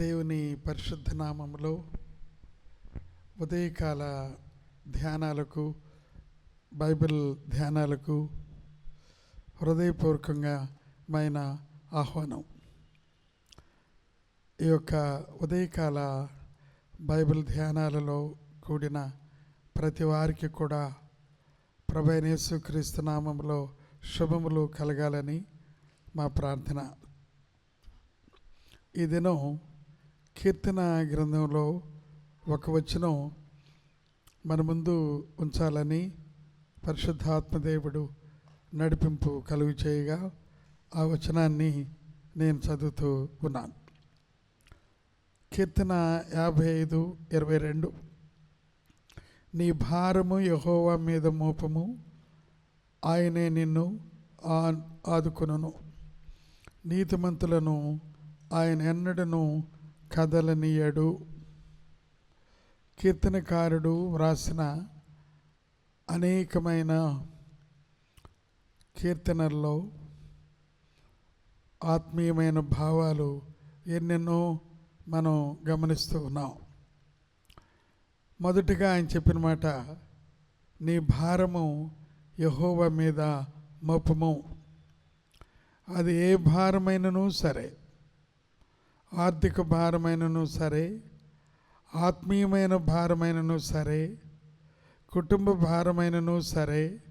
దేవుని పరిశుద్ధ నామములో ఉదయకాల ధ్యానాలకు బైబిల్ ధ్యానాలకు హృదయపూర్వకంగా మైన ఆహ్వానం. ఈ యొక్క ఉదయకాల బైబిల్ ధ్యానాలలో కూడిన ప్రతి వారికి కూడా ప్రభైనేసు క్రీస్తు నామంలో శుభములు కలగాలని మా ప్రార్థన. ఈ దినం కీర్తన గ్రంథంలో ఒక వచనం మన ముందు ఉంచాలని పరిశుద్ధాత్మదేవుడు నడిపింపు కలుగు చేయగా ఆ వచనాన్ని నేను చదువుతూ ఉన్నాను. కీర్తన యాభై ఐదు ఇరవై రెండు. నీ భారము యహోవా మీద మోపము ఆయనే నిన్ను ఆ- ఆదుకొనును. నీతిమంతులను ఆయన ఎన్నడను కదలనీయడు కీర్తనకారుడు వ్రాసిన అనేకమైన కీర్తనల్లో ఆత్మీయమైన భావాలు ఎన్నెన్నో మనం గమనిస్తూ ఉన్నాం. మొదటిగా ఆయన చెప్పిన మాట నీ భారము యహోవ మీద మోపము. అది ఏ భారమైనను సరే. ఆర్థిక భారమైనను సరే ఆత్మీయమైన భారమైనను సరే కుటుంబ భారమైనను సరే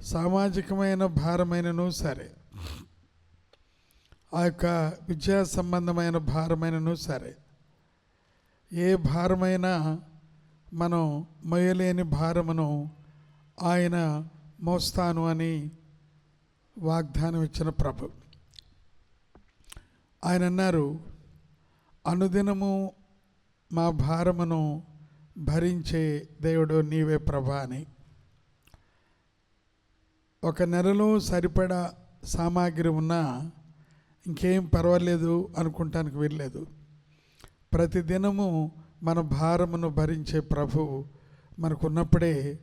సామాజికమైన భారమైనను సరే ఆ యొక్క విద్యా సంబంధమైన భారమైనను సరే. ఏ భారమైనా మనం మొయ్యలేని భారమును ఆయన మోస్తాను అని వాగ్దానం ఇచ్చిన ప్రభు. ఆయన అన్నారు అనుదినము మా భారమును భరించే దేవుడు నీవే ప్రభా అని. ఒక నెలలో సరిపడా సామాగ్రి ఉన్నా ఇంకేం పర్వాలేదు అనుకుంటానికి వెళ్ళలేదు ప్రతిదినము మన భారమును భరించే ప్రభు మనకున్నప్పుడే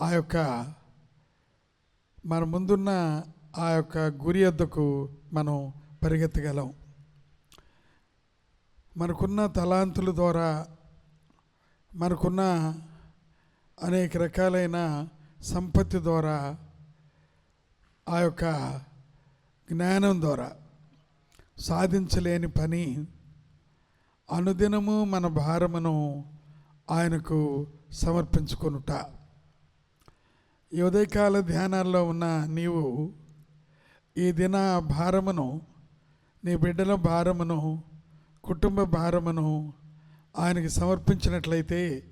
ఆ యొక్క మన ముందున్న ఆ యొక్క గురి వద్దకు మనం పరిగెత్తగలం. మనకున్న తలాంతుల ద్వారా మనకున్న అనేక రకాలైన సంపత్తి ద్వారా ఆ యొక్క జ్ఞానం ద్వారా సాధించలేని పని అనుదినము మన భారమును ఆయనకు సమర్పించుకొనుట. ఈ ఉదయకాల ధ్యానాల్లో ఉన్న నీవు ఈ దిన భారమును నీ బిడ్డల భారమును కుటుంబ భారమును ఆయనకి సమర్పించినట్లయితే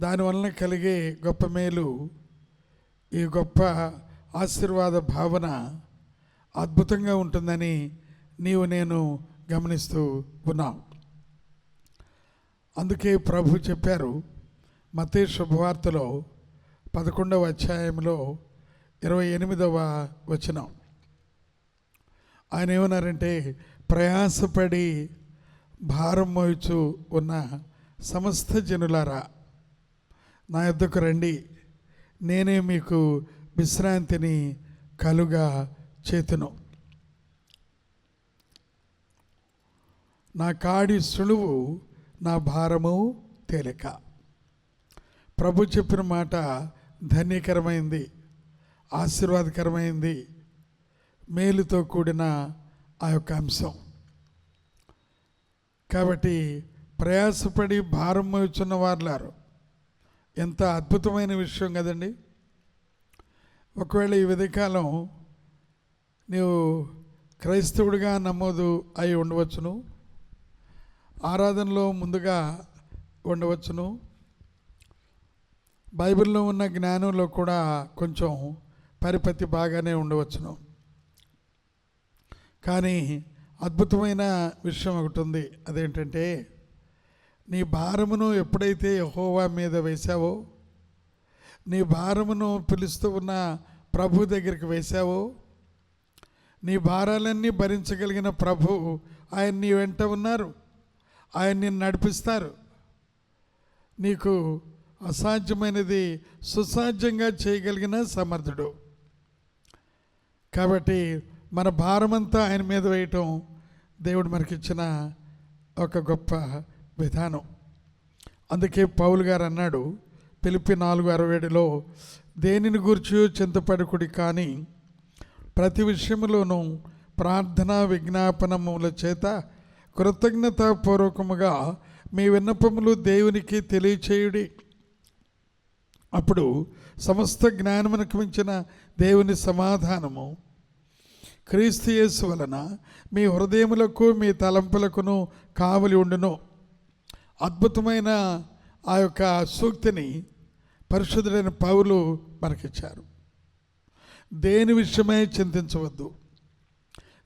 దానివలన కలిగే గొప్ప మేలు ఈ గొప్ప ఆశీర్వాద భావన అద్భుతంగా ఉంటుందని నీవు నేను గమనిస్తూ ఉన్నాం. అందుకే ప్రభు చెప్పారు మతే శుభవార్తలో పదకొండవ అధ్యాయంలో ఇరవై ఎనిమిదవ వచనం. ఆయన ఏమన్నారంటే ప్రయాసపడి భారం మోయిచు ఉన్న సమస్త జనులారా నా యొద్దకు రండి. నేనే మీకు విశ్రాంతిని కలుగా చేతును. నా కాడి సులువు నా భారము తేలిక. ప్రభు చెప్పిన మాట ధన్యకరమైంది ఆశీర్వాదకరమైంది మేలుతో కూడిన ఆ యొక్క అంశం. కాబట్టి ప్రయాసపడి భారం మోచున్న వారులారు ఎంత అద్భుతమైన విషయం కదండి. ఒకవేళ ఈ విధికాలం నీవు క్రైస్తవుడిగా నమోదు అయి ఉండవచ్చును ఆరాధనలో ముందుగా ఉండవచ్చును బైబిల్లో ఉన్న జ్ఞానంలో కూడా కొంచెం పరిపతి బాగానే ఉండవచ్చును. కానీ అద్భుతమైన విషయం ఒకటి ఉంది. అదేంటంటే నీ భారమును ఎప్పుడైతే యహోవా మీద వేశావో నీ భారమును పిలుస్తూ ఉన్న ప్రభు దగ్గరికి వేశావో నీ భారాలన్నీ భరించగలిగిన ప్రభు ఆయన నీ వెంట ఉన్నారు. ఆయన నిన్ను నడిపిస్తారు. నీకు అసాధ్యమైనది సుసాధ్యంగా చేయగలిగిన సమర్థుడు. కాబట్టి మన భారమంతా ఆయన మీద వేయటం దేవుడు మనకిచ్చిన ఒక గొప్ప విధానం. అందుకే పౌలు గారు అన్నాడు పిలిపి నాలుగు అరవై ఏడులో దేనిని గురించి చింతపడుకుడి కానీ ప్రతి విషయములోనూ ప్రార్థన విజ్ఞాపనముల చేత కృతజ్ఞతాపూర్వకముగా మీ విన్నపములు దేవునికి తెలియచేయుడి. అప్పుడు సమస్త జ్ఞానమునకు మించిన దేవుని సమాధానము క్రీస్తుయేసు వలన మీ హృదయములకు మీ తలంపులకును కావలి ఉండును. అద్భుతమైన ఆ యొక్క సూక్తిని పరిశుద్ధుడైన పౌలు మనకిచ్చారు. దేని విషయమై చింతించవద్దు.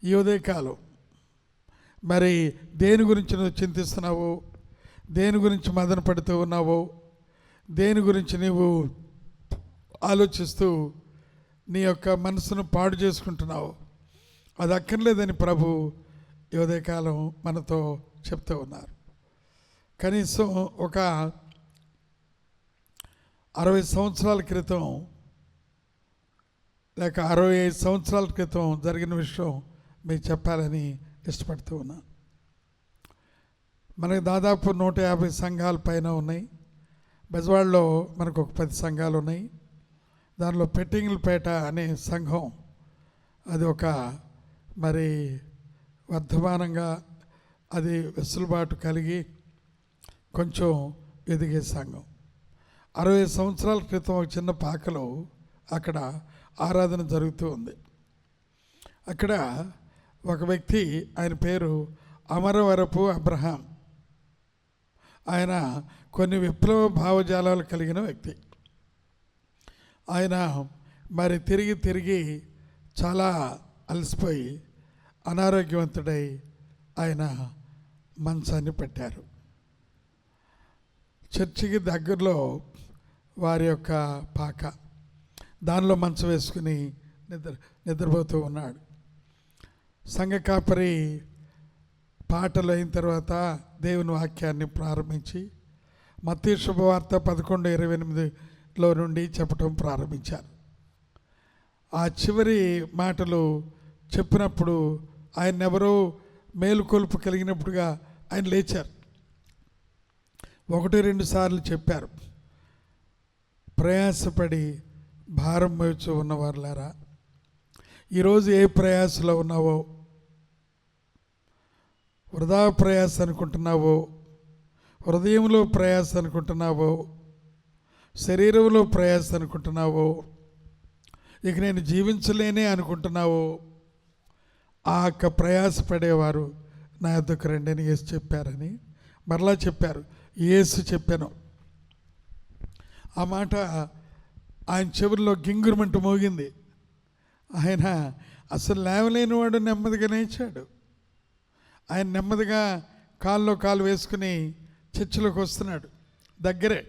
ఈ ఉదయకాలం మరి దేని గురించి నువ్వు చింతిస్తున్నావో దేని గురించి మదన పడుతూ ఉన్నావో దేని గురించి నీవు ఆలోచిస్తూ నీ యొక్క మనసును పాడు చేసుకుంటున్నావు అది అక్కర్లేదని ప్రభు ఈ ఉదయకాలం మనతో చెప్తూ ఉన్నారు. కనీసం ఒక అరవై సంవత్సరాల క్రితం లేక అరవై ఐదు సంవత్సరాల క్రితం జరిగిన విషయం మీకు చెప్పాలని ఇష్టపడుతూ ఉన్నా మనకు దాదాపు నూట యాభై సంఘాల పైన ఉన్నాయి. బెజవాడలో మనకు ఒక పది సంఘాలు ఉన్నాయి. దానిలో పెట్టింగులపేట అనే సంఘం అది ఒక మరి వర్ధమానంగా అది వెసులుబాటు కలిగి కొంచెం ఎదిగే సంఘం. అరవై సంవత్సరాల క్రితం ఒక చిన్న పాకలో అక్కడ ఆరాధన జరుగుతూ ఉంది. అక్కడ ఒక వ్యక్తి ఆయన పేరు అమరవరపు అబ్రహాం. ఆయన కొన్ని విప్లవ భావజాలాలు కలిగిన వ్యక్తి. ఆయన మరి తిరిగి తిరిగి చాలా అలసిపోయి అనారోగ్యవంతుడై ఆయన మంచాన్ని పెట్టారు. చర్చికి దగ్గరలో వారి యొక్క పాక దానిలో మంచం వేసుకుని నిద్ర నిద్రపోతూ ఉన్నాడు. సంఘ కాపరి పాటలు అయిన తర్వాత దేవుని వాక్యాన్ని ప్రారంభించి మత్తి శుభవార్త పదకొండు ఇరవై ఎనిమిదిలో నుండి చెప్పటం ప్రారంభించారు. ఆ చివరి మాటలు చెప్పినప్పుడు ఆయన ఎవరో మేలుకొలుపు కలిగినప్పుడుగా ఆయన లేచారు. ఒకటి రెండు సార్లు చెప్పారు. ప్రయాసపడి భారం మోచి ఉన్నవారులారా ఈరోజు ఏ ప్రయాసలో ఉన్నావో వృధా ప్రయాస అనుకుంటున్నావో హృదయంలో ప్రయాస అనుకుంటున్నావో శరీరంలో ప్రయాస అనుకుంటున్నావో ఇక నేను జీవించలేనే అనుకుంటున్నావో ఆ యొక్క ప్రయాసపడేవారు నా యొద్దకు రండి అని యేసు చెప్పారని. మరలా చెప్పారు యేసు చెప్పాను. ఆ మాట ఆయన చెవుల్లో గింగురుమంటూ మోగింది. ఆయన అసలు లేవలేనివాడు నెమ్మదిగా లేచాడు. ఆయన నెమ్మదిగా కాల్లో కాలు వేసుకుని చర్చిలోకి వస్తున్నాడు దగ్గరే.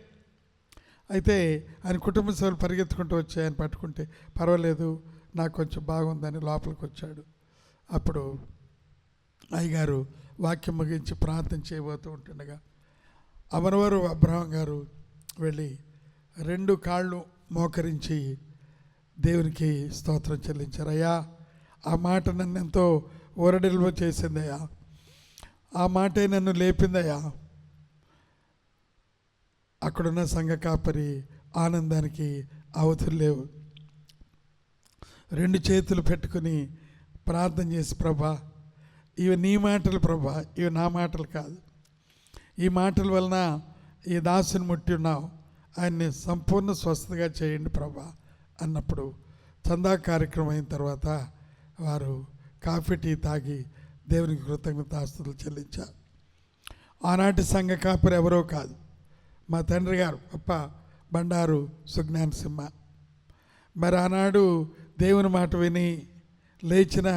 అయితే ఆయన కుటుంబ సభ్యులు పరిగెత్తుకుంటూ వచ్చి ఆయన పట్టుకుంటే పర్వాలేదు నాకు కొంచెం బాగుందని లోపలికి వచ్చాడు. అప్పుడు అయ్యగారు వాక్యం ముగించి ప్రార్థన చేయబోతూ ఉంటుండగా అమరవారు అబ్రహం గారు వెళ్ళి రెండు కాళ్ళు మోకరించి దేవునికి స్తోత్రం చెల్లించారు. అయ్యా ఆ మాట నన్ను ఎంతో ఊరడిల్వ చేసిందయ్యా. ఆ మాటే నన్ను లేపిందయ్యా. అక్కడున్న సంఘ కాపరి ఆనందానికి అవతులు లేవు. రెండు చేతులు పెట్టుకుని ప్రార్థన చేసి ప్రభా ఇవి నీ మాటలు ప్రభా ఇవి నా మాటలు కాదు. ఈ మాటల వలన ఈ దాసుని ముట్టి ఉన్నావు. ఆయన్ని సంపూర్ణ స్వస్థతగా చేయండి ప్రభా అన్నప్పుడు చందా కార్యక్రమం అయిన తర్వాత వారు కాఫీ టీ తాగి దేవునికి కృతజ్ఞత ఆస్తులు చెల్లించారు. ఆనాటి సంఘ కాపురు ఎవరో కాదు. మా తండ్రి గారు గొప్ప బండారు సుజ్ఞాన సింహ మరి ఆనాడు దేవుని మాట విని లేచిన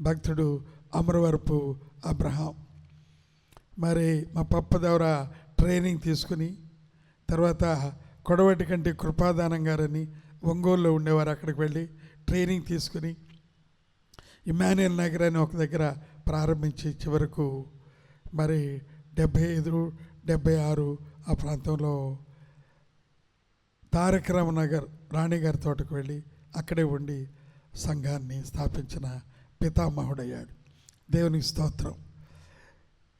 భక్తుడు అమరవరపు అబ్రహాం. మరి మా పప్ప ద్వారా ట్రైనింగ్ తీసుకుని తర్వాత కొడవటి కంటే కృపాదానం గారని ఒంగోలులో ఉండేవారు అక్కడికి వెళ్ళి ట్రైనింగ్ తీసుకుని ఇమాన్యుయల్ నగర్ అని ఒక దగ్గర ప్రారంభించి చివరకు మరి డెబ్భై ఐదు డెబ్భై ఆరు ఆ ప్రాంతంలో తారక రామనగర్ రాణిగారి తోటకు వెళ్ళి అక్కడే ఉండి సంఘాన్ని స్థాపించిన పితామహుడయ్యాడు. దేవునికి స్తోత్రం.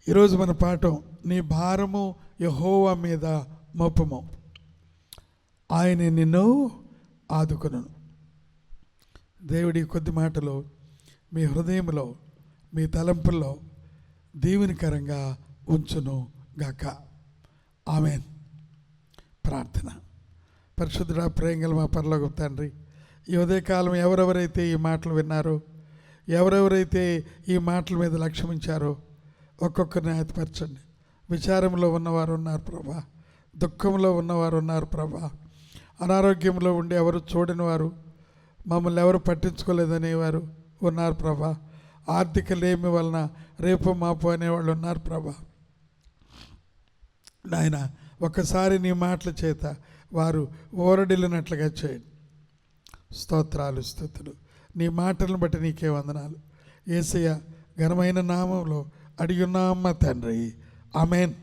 ఈరోజు మన పాఠం నీ భారము యహోవా మీద మోపము. ఆయన నిన్ను ఆదుకును దేవుడి కొద్ది మాటలు మీ హృదయంలో మీ తలంపుల్లో దీవెనకరంగా ఉంచును గాక. ఆమెన్. ప్రార్థన. పరిశుద్ధుడా ప్రేంగల మా పర్లో తండ్రి ఈ ఉదయకాలం ఎవరెవరైతే ఈ మాటలు విన్నారో ఎవరెవరైతే ఈ మాటల మీద లక్ష్యమించారో ఒక్కొక్కరిని ఆయతపరచండి విచారంలో ఉన్నవారు ఉన్నారు ప్రభా. దుఃఖంలో ఉన్నవారు ఉన్నారు ప్రభా. అనారోగ్యంలో ఉండి ఎవరు చూడని వారు మమ్మల్ని ఎవరు పట్టించుకోలేదనేవారు ఉన్నారు ప్రభా. ఆర్థిక లేమి వలన రేపు మాపు అనేవాళ్ళు ఉన్నారు ప్రభా. నాయన ఒక్కసారి నీ మాటల చేత వారు ఓరడిల్లినట్లుగా చేయండి. స్తోత్రాలు స్థుతులు నీ మాటలను బట్టి నీకే వందనాలు. ఏసయ్య ఘనమైన నామంలో అడిగున్నామ్మ తండ్రి. ఆమెన్.